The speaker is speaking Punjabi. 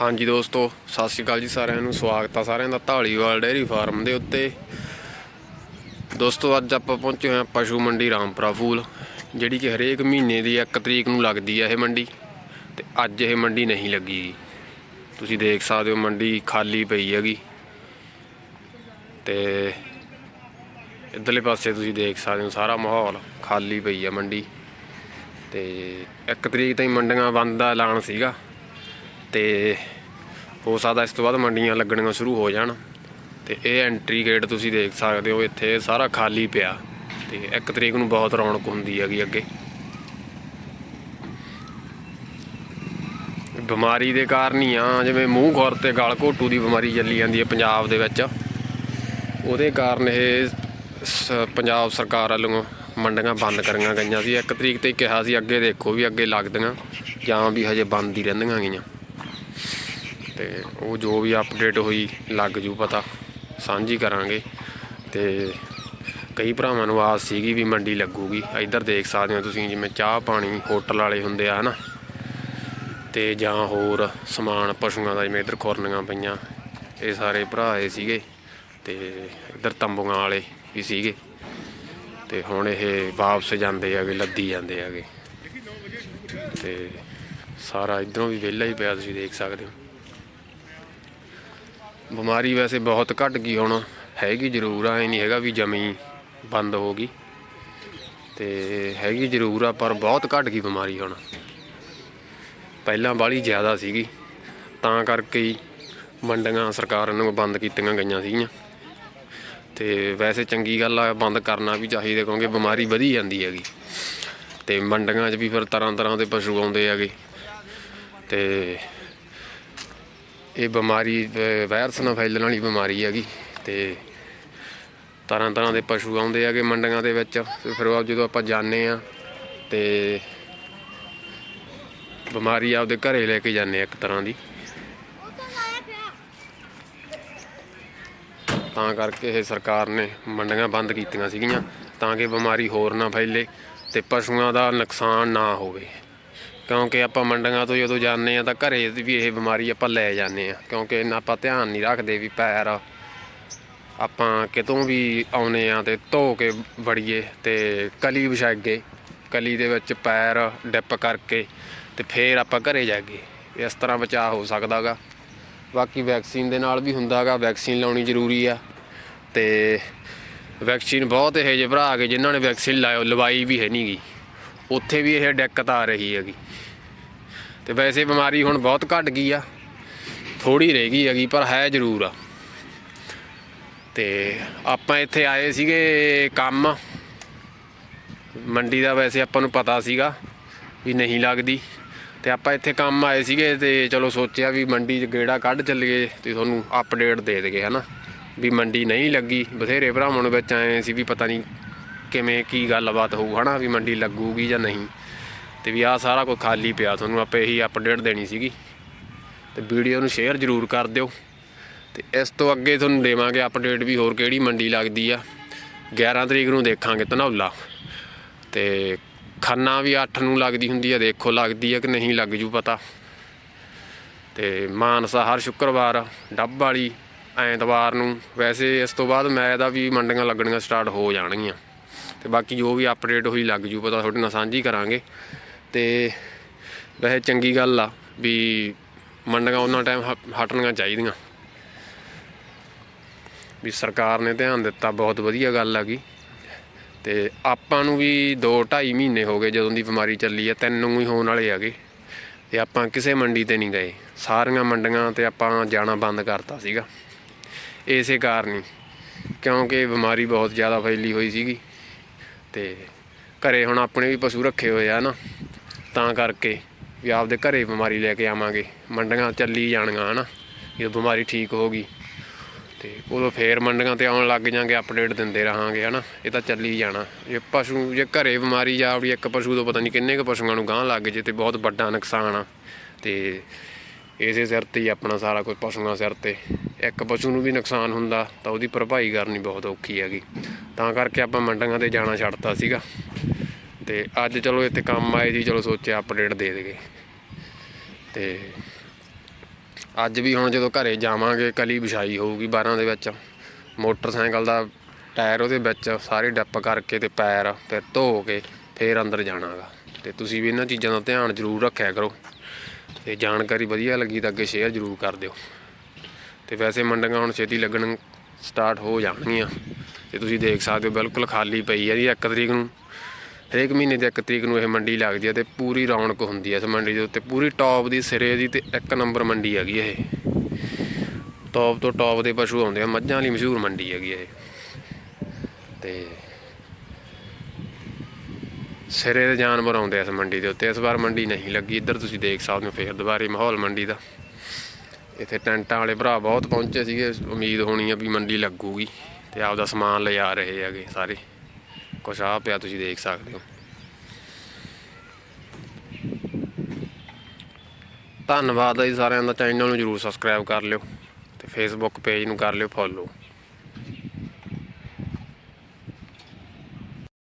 ਹਾਂਜੀ ਦੋਸਤੋ, ਸਤਿ ਸ਼੍ਰੀ ਅਕਾਲ ਜੀ ਸਾਰਿਆਂ ਨੂੰ। ਸਵਾਗਤ ਆ ਸਾਰਿਆਂ ਦਾ ਢਾਲੀਵਾਲ ਡੇਅਰੀ ਫਾਰਮ ਦੇ ਉੱਤੇ। ਦੋਸਤੋ, ਅੱਜ ਆਪਾਂ ਪਹੁੰਚੇ ਹੋਏ ਹਾਂ ਪਸ਼ੂ ਮੰਡੀ ਰਾਮਪੁਰਾ ਫੂਲ, ਜਿਹੜੀ ਕਿ ਹਰੇਕ ਮਹੀਨੇ ਦੀ 1 ਤਰੀਕ ਨੂੰ ਲੱਗਦੀ ਹੈ ਇਹ ਮੰਡੀ। ਤੇ ਅੱਜ ਇਹ ਮੰਡੀ ਨਹੀਂ ਲੱਗੀ ਤੁਸੀਂ ਦੇਖ ਸਕਦੇ ਹੋ ਮੰਡੀ ਖਾਲੀ ਪਈ ਹੈਗੀ। ਤੇ ਇਧਰਲੇ ਪਾਸੇ ਤੁਸੀਂ ਦੇਖ ਸਕਦੇ ਹੋ ਸਾਰਾ ਮਾਹੌਲ ਖਾਲੀ ਪਈ ਆ ਮੰਡੀ। ਤੇ 1 ਤਰੀਕ ਤਾਈਂ ਮੰਡੀਆਂ ਬੰਦ ਦਾ ਐਲਾਨ ਸੀਗਾ। ਤੇ ਹੋ ਸਕਦਾ ਇਸ ਤੋਂ ਬਾਅਦ ਮੰਡੀਆਂ ਲੱਗਣੀਆਂ ਸ਼ੁਰੂ ਹੋ ਜਾਣ। ਤੇ ਇਹ ਐਂਟਰੀ ਗੇਟ ਤੁਸੀਂ ਦੇਖ ਸਕਦੇ ਹੋ, ਇੱਥੇ ਸਾਰਾ ਖਾਲੀ ਪਿਆ। ਤੇ ਇੱਕ ਤਰੀਕ ਨੂੰ ਬਹੁਤ ਰੌਣਕ ਹੁੰਦੀ ਹੈਗੀ ਅੱਗੇ। ਬਿਮਾਰੀ ਦੇ ਕਾਰਨ ਹੀ ਆ, ਜਿਵੇਂ ਮੂੰਹ ਖੁਰ ਤੇ ਗਲ ਘੋਟੂ ਦੀ ਬਿਮਾਰੀ ਚੱਲੀ ਜਾਂਦੀ ਹੈ ਪੰਜਾਬ ਦੇ ਵਿੱਚ। ਉਹਦੇ ਕਾਰਨ ਇਹ ਸ- ਪੰਜਾਬ ਸਰਕਾਰ ਵੱਲੋਂ ਮੰਡੀਆਂ ਬੰਦ ਕਰੀਆਂ ਗਈਆਂ ਸੀ। ਇੱਕ ਤਰੀਕ ਤੇ ਕਿਹਾ ਸੀ, ਅੱਗੇ ਦੇਖੋ ਵੀ ਅੱਗੇ ਲੱਗਦੀਆਂ ਜਾਂ ਵੀ ਹਜੇ ਬੰਦ ਹੀ ਰਹਿੰਦੀਆਂ ਗਈਆਂ। ਤੇ ਉਹ ਜੋ ਵੀ ਅਪਡੇਟ ਹੋਈ ਲੱਗ ਜੂ ਪਤਾ। ਸਾਂਝੀ ਕਰਾਂਗੇ। ਤੇ ਕਈ ਭਰਾਵਾਂ ਨੂੰ ਆਸ ਸੀਗੀ ਵੀ ਮੰਡੀ ਲੱਗੂਗੀ। ਇੱਧਰ ਦੇਖ ਸਕਦੇ ਹੋ ਤੁਸੀਂ ਜਿਵੇਂ ਚਾਹ ਪਾਣੀ ਹੋਟਲ ਵਾਲੇ ਹੁੰਦੇ ਆ, ਹਨਾ? ਤੇ ਜਾਂ ਹੋਰ ਸਮਾਨ ਪਸ਼ੂਆਂ ਦਾ ਜਿਵੇਂ ਇੱਧਰ ਖੁਰਨੀਆਂ ਪਈਆਂ। ਇਹ ਸਾਰੇ ਭਰਾ ਆਏ ਸੀਗੇ ਤੇ ਇੱਧਰ ਤੰਬੂਆਂ ਵਾਲੇ ਵੀ ਸੀਗੇ। ਤੇ ਹੁਣ ਇਹ ਵਾਪਸ ਜਾਂਦੇ ਹੈਗੇ, ਲੱਦੀ ਜਾਂਦੇ ਹੈਗੇ। ਤੇ ਸਾਰਾ ਇਧਰੋਂ ਵੀ ਵਿਹਲਾ ਹੀ ਪਿਆ, ਤੁਸੀਂ ਦੇਖ ਸਕਦੇ ਹੋ। ਬਿਮਾਰੀ ਵੈਸੇ ਬਹੁਤ ਘਟ ਗਈ ਹੁਣ, ਹੈਗੀ ਜ਼ਰੂਰ ਆ, ਇਹ ਨਹੀਂ ਹੈਗਾ ਵੀ ਜਮੀ ਬੰਦ ਹੋ ਗਈ। ਤੇ ਹੈਗੀ ਜ਼ਰੂਰ ਆ, ਪਰ ਬਹੁਤ ਘਟ ਗਈ ਬਿਮਾਰੀ ਹੁਣ। ਪਹਿਲਾਂ ਬਾਹਲੀ ਜ਼ਿਆਦਾ ਸੀਗੀ, ਤਾਂ ਕਰਕੇ ਹੀ ਮੰਡੀਆਂ ਸਰਕਾਰ ਨੂੰ ਬੰਦ ਕੀਤੀਆਂ ਗਈਆਂ ਸੀਗੀਆਂ। ਤੇ ਵੈਸੇ ਚੰਗੀ ਗੱਲ ਆ, ਬੰਦ ਕਰਨਾ ਵੀ ਚਾਹੀਦਾ, ਕਿਉਂਕਿ ਬਿਮਾਰੀ ਵਧੀ ਜਾਂਦੀ ਹੈਗੀ। ਤੇ ਮੰਡੀਆਂ 'ਚ ਵੀ ਫਿਰ ਤਰ੍ਹਾਂ ਤਰ੍ਹਾਂ ਦੇ ਪਸ਼ੂ ਆਉਂਦੇ ਹੈਗੇ। ਤੇ ਇਹ ਬਿਮਾਰੀ ਵਾਇਰਸ ਨਾਲ ਫੈਲਣ ਵਾਲੀ ਬਿਮਾਰੀ ਹੈਗੀ ਤੇ ਤਰ੍ਹਾਂ ਤਰ੍ਹਾਂ ਦੇ ਪਸ਼ੂ ਆਉਂਦੇ ਹੈਗੇ ਮੰਡੀਆਂ ਦੇ ਵਿੱਚ। ਤੇ ਫਿਰ ਉਹ ਜਦੋਂ ਆਪਾਂ ਜਾਂਦੇ ਆ ਤੇ ਬਿਮਾਰੀ ਆਪਦੇ ਘਰੇ ਲੈ ਕੇ ਜਾਂਦੇ ਆ ਇੱਕ ਤਰ੍ਹਾਂ ਦੀ। ਤਾਂ ਕਰਕੇ ਇਹ ਸਰਕਾਰ ਨੇ ਮੰਡੀਆਂ ਬੰਦ ਕੀਤੀਆਂ ਸੀਗੀਆਂ ਤਾਂ ਕਿ ਬਿਮਾਰੀ ਹੋਰ ਨਾ ਫੈਲੇ ਤੇ ਪਸ਼ੂਆਂ ਦਾ ਨੁਕਸਾਨ ਨਾ ਹੋਵੇ। ਕਿਉਂਕਿ ਆਪਾਂ ਮੰਡੀਆਂ ਤੋਂ ਜਦੋਂ ਜਾਂਦੇ ਆ ਤਾਂ ਘਰੇ ਵੀ ਇਹ ਬਿਮਾਰੀ ਆਪਾਂ ਲੈ ਜਾਂਦੇ ਆ ਕਿਉਂਕਿ ਇੰਨਾ ਆਪਾਂ ਧਿਆਨ ਨਹੀਂ ਰੱਖਦੇ ਵੀ ਪੈਰ ਆਪਾਂ ਕਿਤੋਂ ਵੀ ਆਉਨੇ ਆ ਤੇ ਧੋ ਕੇ ਵੜੀਏ ਤੇ ਕਲੀ ਵਿਛਾਗੇ ਕਲੀ ਦੇ ਵਿੱਚ ਪੈਰ ਡਿਪ ਕਰਕੇ ਤੇ ਫੇਰ ਆਪਾਂ ਘਰੇ ਜਾਗੇ ਇਸ ਤਰ੍ਹਾਂ ਬਚਾਅ ਹੋ ਸਕਦਾਗਾ ਬਾਕੀ ਵੈਕਸੀਨ ਦੇ ਨਾਲ ਵੀ ਹੁੰਦਾਗਾ ਵੈਕਸੀਨ ਲਾਉਣੀ ਜ਼ਰੂਰੀ ਆ ਤੇ ਵੈਕਸੀਨ ਬਹੁਤ ਇਹੋ ਜਿਹੇ ਭਰਾ ਆ ਗਏ ਜਿਨ੍ਹਾਂ ਨੇ ਵੈਕਸੀਨ ਲਾਇਓ, ਲਵਾਈ ਵੀ ਹੈ ਨਹੀਂਗੀ ਉੱਥੇ ਵੀ ਇਹ ਦਿੱਕਤ ਆ ਰਹੀ ਹੈਗੀ। ਤੇ ਵੈਸੇ ਬਿਮਾਰੀ ਹੁਣ ਬਹੁਤ ਘਟ ਗਈ ਆ। ਥੋੜੀ ਰਹਿ ਗਈ ਹੈਗੀ, ਪਰ ਹੈ ਜ਼ਰੂਰ ਆ। ਤੇ ਆਪਾਂ ਇੱਥੇ ਆਏ ਸੀਗੇ ਕੰਮ। ਮੰਡੀ ਦਾ ਵੈਸੇ ਆਪਾਂ ਨੂੰ ਪਤਾ ਸੀਗਾ ਵੀ ਨਹੀਂ ਲੱਗਦੀ। ਤੇ ਆਪਾਂ ਇੱਥੇ ਕੰਮ ਆਏ ਸੀਗੇ ਤੇ ਚਲੋ ਸੋਚਿਆ ਵੀ ਮੰਡੀ 'ਚ ਗੇੜਾ ਕੱਢ ਚੱਲੀਏ ਤੇ ਤੁਹਾਨੂੰ ਅਪਡੇਟ ਦੇ ਦੇਗੇ ਹਨਾ? ਵੀ ਮੰਡੀ ਨਹੀਂ ਲੱਗੀ। ਬਥੇਰੇ ਭਰਾਵਾਂ ਨੂੰ ਵਿੱਚ ਆਏ ਸੀ ਵੀ ਪਤਾ ਨਹੀਂ ਕਿਵੇਂ ਕੀ ਗੱਲਬਾਤ ਹੋਊ, ਹਨਾ, ਵੀ ਮੰਡੀ ਲੱਗੂਗੀ ਜਾਂ ਨਹੀਂ। ਤੇ ਵੀ ਆਹ ਸਾਰਾ ਕੁਝ ਖਾਲੀ ਪਿਆ, ਤੁਹਾਨੂੰ ਆਪਾਂ ਇਹੀ ਅਪਡੇਟ ਦੇਣੀ ਸੀਗੀ। ਤੇ ਵੀਡੀਓ ਨੂੰ ਸ਼ੇਅਰ ਜ਼ਰੂਰ ਕਰ ਦਿਓ। ਤੇ ਇਸ ਤੋਂ ਅੱਗੇ ਤੁਹਾਨੂੰ ਦੇਵਾਂਗੇ ਅਪਡੇਟ ਵੀ ਹੋਰ ਕਿਹੜੀ ਮੰਡੀ ਲੱਗਦੀ ਆ। 11 ਤਰੀਕ ਨੂੰ ਦੇਖਾਂਗੇ ਧਨੌਲਾ। ਤੇ ਖੰਨਾ ਵੀ 8 ਨੂੰ ਲੱਗਦੀ ਹੁੰਦੀ ਆ, ਦੇਖੋ ਲੱਗਦੀ ਆ ਕਿ ਨਹੀਂ ਲੱਗ ਜੂ ਪਤਾ। ਤੇ ਮਾਨਸਾ ਹਰ ਸ਼ੁੱਕਰਵਾਰ, ਡੱਬ ਵਾਲੀ ਐਤਵਾਰ ਨੂੰ। ਵੈਸੇ ਇਸ ਤੋਂ ਬਾਅਦ ਮੈਚ ਦਾ ਵੀ ਮੰਡੀਆਂ ਲੱਗਣੀਆਂ ਸਟਾਰਟ ਹੋ ਜਾਣਗੀਆਂ। ਤੇ ਬਾਕੀ ਜੋ ਵੀ ਅਪਡੇਟ ਹੋਈ ਲੱਗ ਜੂ, ਪਤਾ ਤੁਹਾਡੇ ਨਾਲ ਸਾਂਝੀ ਕਰਾਂਗੇ। ਤੇ ਵੈਸੇ ਚੰਗੀ ਗੱਲ ਆ ਵੀ ਮੰਡੀਆਂ ਉਹਨਾਂ ਟਾਈਮ ਹਟਣੀਆਂ ਚਾਹੀਦੀਆਂ। ਵੀ ਸਰਕਾਰ ਨੇ ਧਿਆਨ ਦਿੱਤਾ, ਬਹੁਤ ਵਧੀਆ ਗੱਲ ਆ ਗਈ ਤੇ ਆਪਾਂ ਨੂੰ ਵੀ 2 2.5 ਮਹੀਨੇ ਹੋ ਗਏ ਜਦੋਂ ਦੀ ਬਿਮਾਰੀ ਚੱਲੀ ਆ, ਤਿੰਨ ਨੂੰ ਹੀ ਹੋਣ ਵਾਲੇ ਹੈਗੇ। ਤੇ ਆਪਾਂ ਕਿਸੇ ਮੰਡੀ ਤੇ ਨਹੀਂ ਗਏ। ਸਾਰੀਆਂ ਮੰਡੀਆਂ ਤੇ ਆਪਾਂ ਜਾਣਾ ਬੰਦ ਕਰਤਾ ਸੀਗਾ। ਇਸੇ ਕਾਰਨ ਹੀ। ਕਿਉਂਕਿ ਬਿਮਾਰੀ ਬਹੁਤ ਜ਼ਿਆਦਾ ਫੈਲੀ ਹੋਈ ਸੀਗੀ। ਤੇ ਘਰੇ ਹੁਣ ਆਪਣੇ ਵੀ ਪਸ਼ੂ ਰੱਖੇ ਹੋਏ ਆ ਨਾ, ਤਾਂ ਕਰਕੇ ਵੀ ਆਪਦੇ ਘਰੇ ਬਿਮਾਰੀ ਲੈ ਕੇ ਆਵਾਂਗੇ। ਮੰਡੀਆਂ ਚੱਲੀ ਜਾਣੀਆਂ ਹਨਾ, ਜਦੋਂ ਬਿਮਾਰੀ ਠੀਕ ਹੋ ਗਈ ਤੇ ਉਦੋਂ ਫੇਰ ਮੰਡੀਆਂ ਤੇ ਆਉਣ ਲੱਗ ਜਾਾਂਗੇ ਅਪਡੇਟ ਦਿੰਦੇ ਰਹਾਂਗੇ ਹਨਾ, ਇਹ ਤਾਂ ਚੱਲੀ ਜਾਣਾ। ਜੇ ਪਸ਼ੂ, ਜੇ ਘਰੇ ਬਿਮਾਰੀ ਜਾਵੜੀ ਇੱਕ ਪਸ਼ੂ ਤੋਂ ਪਤਾ ਨਹੀਂ ਕਿੰਨੇ ਕੁ ਪਸ਼ੂਆਂ ਨੂੰ ਗਾਂ ਲੱਗ ਜੇ ਤੇ ਬਹੁਤ ਵੱਡਾ ਨੁਕਸਾਨ ਆ। ਤੇ ਇਸੇ ਸਿਰ ਤੇ ਹੀ ਆਪਣਾ ਸਾਰਾ ਕੁਝ ਪਸ਼ੂਆਂ ਸਿਰ ਤੇ। ਇੱਕ ਪਸ਼ੂ ਨੂੰ ਵੀ ਨੁਕਸਾਨ ਹੁੰਦਾ, ਤਾਂ ਉਹਦੀ ਭਰਪਾਈ ਕਰਨੀ ਬਹੁਤ ਔਖੀ ਹੈਗੀ। ਤਾਂ ਕਰਕੇ ਆਪਾਂ ਮੰਡੀਆਂ ਤੇ ਜਾਣਾ ਛੱਡਤਾ ਸੀਗਾ। ਤੇ ਅੱਜ ਚਲੋ ਇੱਥੇ ਕੰਮ ਆਏ ਸੀ, ਚਲੋ ਸੋਚਿਆ ਅਪਡੇਟ ਦੇ ਦੇਗੇ ਤੇ ਅੱਜ ਵੀ ਹੁਣ ਜਦੋਂ ਘਰੇ ਜਾਵਾਂਗੇ, ਕਲੀ ਵਿਛਾਈ ਹੋਊਗੀ 12 ਦੇ ਵਿੱਚ। ਮੋਟਰਸਾਈਕਲ ਦਾ ਟਾਇਰ ਉਹਦੇ ਵਿੱਚ, ਸਾਰੇ ਡੱਪ ਕਰਕੇ ਤੇ ਪੈਰ ਫਿਰ ਧੋ ਕੇ ਫਿਰ ਅੰਦਰ ਜਾਣਾਗਾ। ਤੇ ਤੁਸੀਂ ਵੀ ਇਹਨਾਂ ਚੀਜ਼ਾਂ ਦਾ ਧਿਆਨ ਜ਼ਰੂਰ ਰੱਖਿਆ ਕਰੋ। ਤੇ ਜਾਣਕਾਰੀ ਵਧੀਆ ਲੱਗੀ ਤਾਂ ਅੱਗੇ ਸ਼ੇਅਰ ਜ਼ਰੂਰ ਕਰ ਦਿਓ। ਤੇ ਵੈਸੇ ਮੰਡੀਆਂ ਹੁਣ ਛੇਤੀ ਲੱਗਣ ਸਟਾਰਟ ਹੋ ਜਾਣਗੀਆਂ। ਤੇ ਤੁਸੀਂ ਦੇਖ ਸਕਦੇ ਹੋ ਬਿਲਕੁਲ ਖਾਲੀ ਪਈ ਹੈ ਜੀ 1 ਤਰੀਕ ਨੂੰ। ਹਰੇਕ ਮਹੀਨੇ ਦੀ 1 ਤਰੀਕ ਨੂੰ ਇਹ ਮੰਡੀ ਲੱਗਦੀ ਹੈ ਤੇ ਪੂਰੀ ਰੌਣਕ ਹੁੰਦੀ ਹੈ ਇਸ ਮੰਡੀ ਦੇ ਉੱਤੇ। ਪੂਰੀ ਟੌਪ ਦੀ ਸਿਰੇ ਦੀ ਤੇ ਇੱਕ ਨੰਬਰ ਮੰਡੀ ਹੈਗੀ ਇਹ। ਟੌਪ ਤੋਂ ਟੌਪ ਦੇ ਪਸ਼ੂ ਆਉਂਦੇ ਆ, ਮੱਝਾਂ ਲਈ ਮਸ਼ਹੂਰ ਮੰਡੀ ਹੈਗੀ ਇਹ। ਤੇ ਸਿਰੇ ਦੇ ਜਾਨਵਰ ਆਉਂਦੇ ਆ ਇਸ ਮੰਡੀ ਦੇ ਉੱਤੇ। ਇਸ ਵਾਰ ਮੰਡੀ ਨਹੀਂ ਲੱਗੀ, ਇੱਧਰ ਤੁਸੀਂ ਦੇਖ ਸਕਦੇ ਹੋ ਫੇਰ ਦੁਬਾਰੇ ਮਾਹੌਲ ਮੰਡੀ ਦਾ। ਇੱਥੇ ਟੈਂਟਾਂ ਵਾਲੇ ਭਰਾ ਬਹੁਤ ਪਹੁੰਚੇ ਸੀਗੇ, ਉਮੀਦ ਹੋਣੀ ਆ ਵੀ ਮੰਡੀ ਲੱਗੂਗੀ। ਤੇ ਆਪਦਾ ਸਮਾਨ ਲਿਜਾ ਰਹੇ ਹੈਗੇ ਸਾਰੇ। ਕੁਛ ਆ ਪਿਆ ਤੁਸੀਂ ਦੇਖ ਸਕਦੇ ਹੋ। ਧੰਨਵਾਦ ਹੈ ਜੀ ਸਾਰਿਆਂ ਦਾ। ਚੈਨਲ ਨੂੰ ਜਰੂਰ ਸਬਸਕ੍ਰਾਈਬ ਕਰ ਲਿਓ ਤੇ ਫੇਸਬੁੱਕ ਪੇਜ ਨੂੰ ਕਰ ਲਿਓ ਫੋਲੋ